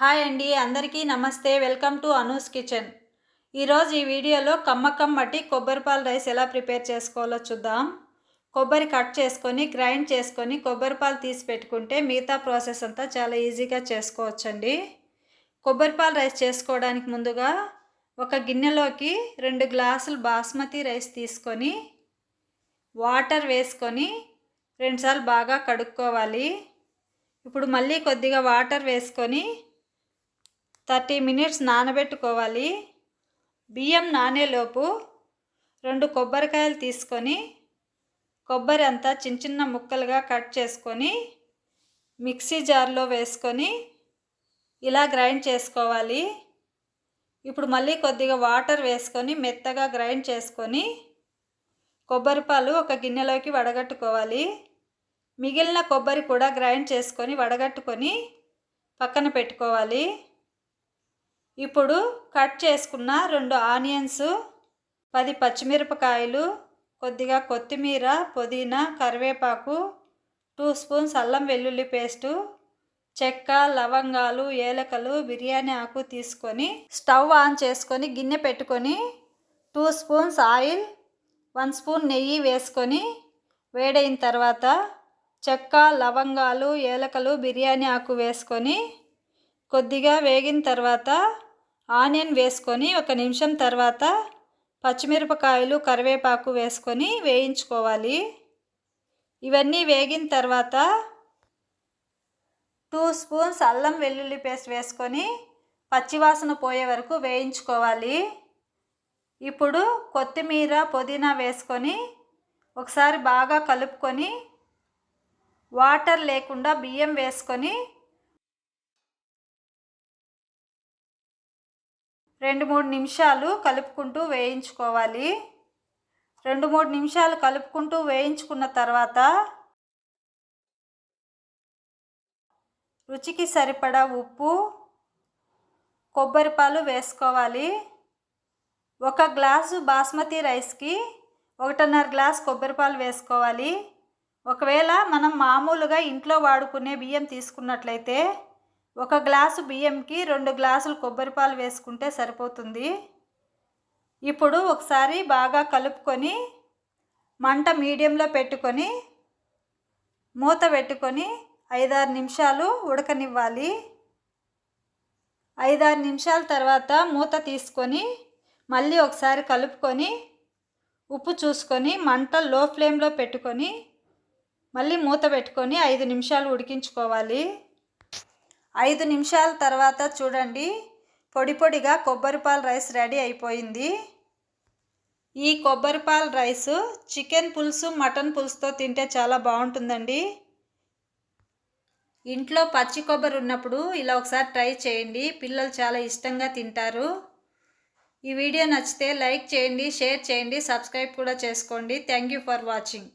Hi అండి అందరికీ నమస్తే. Welcome to Anu's kitchen. ఈరోజు ఈ వీడియోలో కమ్మకం మట్టి కొబ్బరిపాలు రైస్ ఎలా ప్రిపేర్ చేసుకోవాలో చూద్దాం. కొబ్బరి కట్ చేసుకొని గ్రైండ్ చేసుకొని కొబ్బరిపాలు తీసి పెట్టుకుంటే మిగతా ప్రాసెస్ అంతా చాలా ఈజీగా చేసుకోవచ్చండి. కొబ్బరిపాలు రైస్ చేసుకోవడానికి ముందుగా ఒక గిన్నెలోకి రెండు గ్లాసులు బాస్మతి రైస్ తీసుకొని వాటర్ వేసుకొని రెండుసార్లు బాగా కడుక్కోవాలి. ఇప్పుడు మళ్ళీ కొద్దిగా వాటర్ వేసుకొని థర్టీ మినిట్స్ నానబెట్టుకోవాలి. బియ్యం నానేలోపు రెండు కొబ్బరికాయలు తీసుకొని కొబ్బరి అంతా చిన్న చిన్న ముక్కలుగా కట్ చేసుకొని మిక్సీ జార్లో వేసుకొని ఇలా గ్రైండ్ చేసుకోవాలి. ఇప్పుడు మళ్ళీ కొద్దిగా వాటర్ వేసుకొని మెత్తగా గ్రైండ్ చేసుకొని కొబ్బరిపాలు ఒక గిన్నెలోకి వడగట్టుకోవాలి. మిగిలిన కొబ్బరి కూడా గ్రైండ్ చేసుకొని వడగట్టుకొని పక్కన పెట్టుకోవాలి. ఇప్పుడు కట్ చేసుకున్న రెండు ఆనియన్స్ పది పచ్చిమిరపకాయలు కొద్దిగా కొత్తిమీర పుదీనా కరివేపాకు టూ స్పూన్స్ అల్లం వెల్లుల్లి పేస్టు చెక్క లవంగాలు ఏలకలు బిర్యానీ ఆకు తీసుకొని స్టవ్ ఆన్ చేసుకొని గిన్నె పెట్టుకొని two spoons oil one spoon నెయ్యి వేసుకొని వేడైన తర్వాత చెక్క లవంగాలు ఏలకలు బిర్యానీ ఆకు వేసుకొని కొద్దిగా వేగిన తర్వాత ఆనియన్ వేసుకొని ఒక నిమిషం తర్వాత పచ్చిమిరపకాయలు కరివేపాకు వేసుకొని వేయించుకోవాలి. ఇవన్నీ వేగిన తర్వాత టూ స్పూన్స్ అల్లం వెల్లుల్లి పేస్ట్ వేసుకొని పచ్చివాసన పోయే వరకు వేయించుకోవాలి. ఇప్పుడు కొత్తిమీర పుదీనా వేసుకొని ఒకసారి బాగా కలుపుకొని వాటర్ లేకుండా బియ్యం వేసుకొని రెండు మూడు నిమిషాలు కలుపుకుంటూ వేయించుకోవాలి. రెండు మూడు నిమిషాలు కలుపుకుంటూ వేయించుకున్న తర్వాత రుచికి సరిపడా ఉప్పు కొబ్బరిపాలు వేసుకోవాలి. ఒక గ్లాసు బాస్మతి రైస్కి ఒకటిన్నర గ్లాస్ కొబ్బరిపాలు వేసుకోవాలి. ఒకవేళ మనం మామూలుగా ఇంట్లో వాడుకునే బియ్యం తీసుకున్నట్లయితే ఒక గ్లాసు బియ్యంకి రెండు గ్లాసులు కొబ్బరిపాలు వేసుకుంటే సరిపోతుంది. ఇప్పుడు ఒకసారి బాగా కలుపుకొని మంట మీడియంలో పెట్టుకొని మూత పెట్టుకొని ఐదారు నిమిషాలు ఉడకనివ్వాలి. ఐదారు నిమిషాల తర్వాత మూత తీసుకొని మళ్ళీ ఒకసారి కలుపుకొని ఉప్పు చూసుకొని మంట లో ఫ్లేమ్లో పెట్టుకొని మళ్ళీ మూత పెట్టుకొని ఐదు నిమిషాలు ఉడికించుకోవాలి. ఐదు నిమిషాల తర్వాత చూడండి. పొడి పొడిగా కొబ్బరిపాల రైస్ రెడీ అయిపోయింది. ఈ కొబ్బరిపాలు రైస్ చికెన్ పులుసు మటన్ పులుసుతో తింటే చాలా బాగుంటుందండి. ఇంట్లో పచ్చి కొబ్బరి ఉన్నప్పుడు ఇలా ఒకసారి ట్రై చేయండి. పిల్లలు చాలా ఇష్టంగా తింటారు. ఈ వీడియో నచ్చితే లైక్ చేయండి షేర్ చేయండి సబ్స్క్రైబ్ కూడా చేసుకోండి. Thank you for watching.